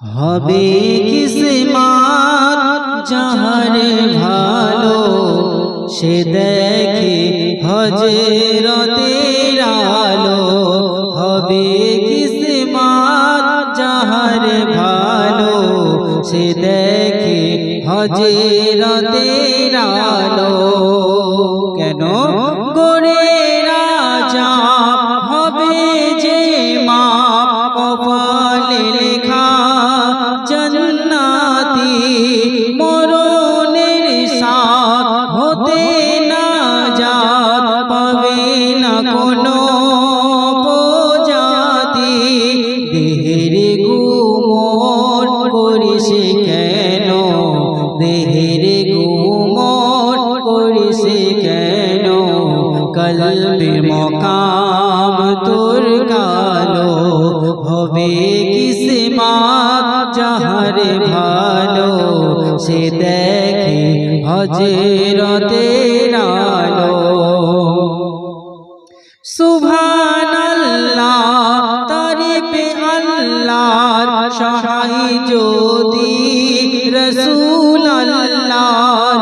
হবে কিসমাত যাহার ভালো, সে দেখে হজরতের আলো। হবে কিসমাত যাহার ভালো, সে দেখে হজরতের আলো। কেন? দেহের গুমর করিস কেন? দেহের গুমর করিস কেন? কলবে মকাম তোর কালো হবে কিসমাত যাহার ভালো। সে দেখে হজরতের আলো। সুবহানাল্লাহ সহায় যদি রসুল আল্লাহ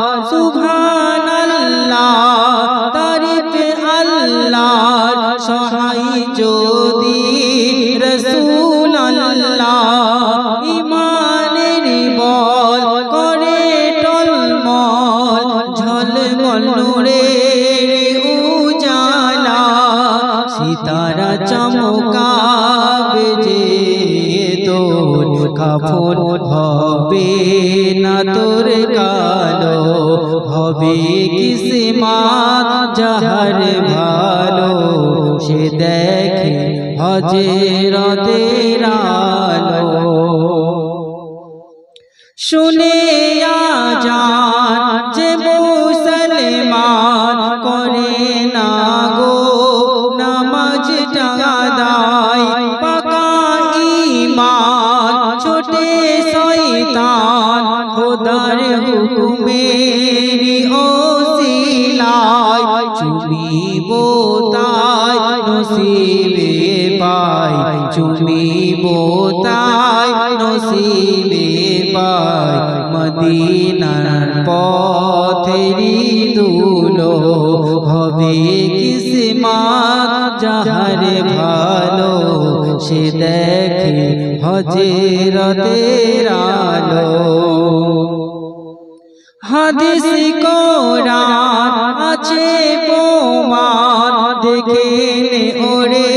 তারিফ আল্লাহর সহায় যদি রসুল আল্লাহ ইমানের বল করে টলমল, ঝলমল নূরের উজালা, সিতারা তোর কাফন হবে না তোর কালো হবে কিসমাত যাহার ভালো, সে দেখে হজরতের আলো। শুনে আজান যে মুসলমান করে না গো, নামাজ টাদাই খোদার হুকুমের ওসিলায় চুমিব তাই, নসিবে পাই, চুমিব তাই, নসিবে পাই, মদিনার পথেরি দুলো হবে কিসমাত যাহার ভালো সে দেখে হজরতের আলো। হাদিস কোরআন আছে প্রমাণ। দেখে নে ওরে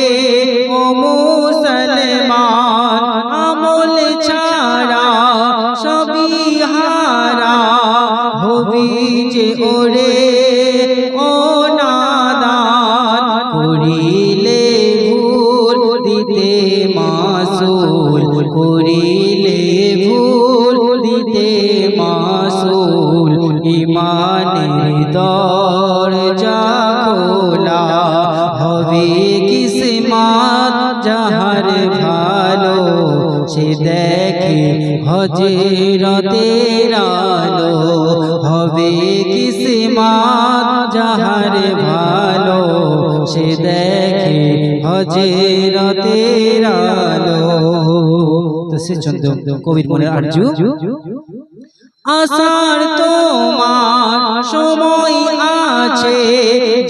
ও মুসলমান আমল ছাড়া সবই হারা। হবি যে ওরে ও নাদান করিলে ভুল দিতে মাসুল করিলে দরজা খোলা হবে কিসমাত, যাহার ভালো সে দেখে হজরতের আলো। হবে কিসমাত, যাহার ভালো সে দেখে হজরতের আলো। তো সে চন্দ্র, কবির মনে আরজু? আসার তোমার সময় আছে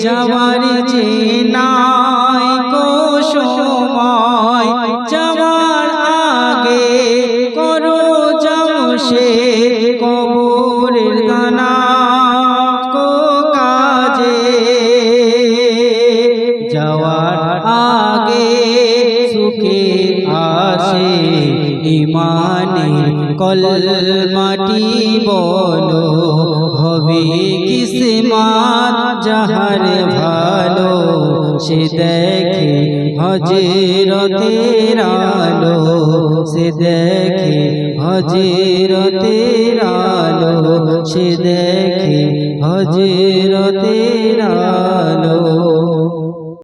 যাওয়ার যে নাই কো সময় আগে করো যাও সে কবরের গানা কাজে। যাওয়ার আগে সুখে আসে ইমানের কল মাটি বলো। হবে কিসমাত যাহার ভালো সে দেখে হজরতের আলো সে দেখে হজরতের আলো সে দেখে হজরতের আলো।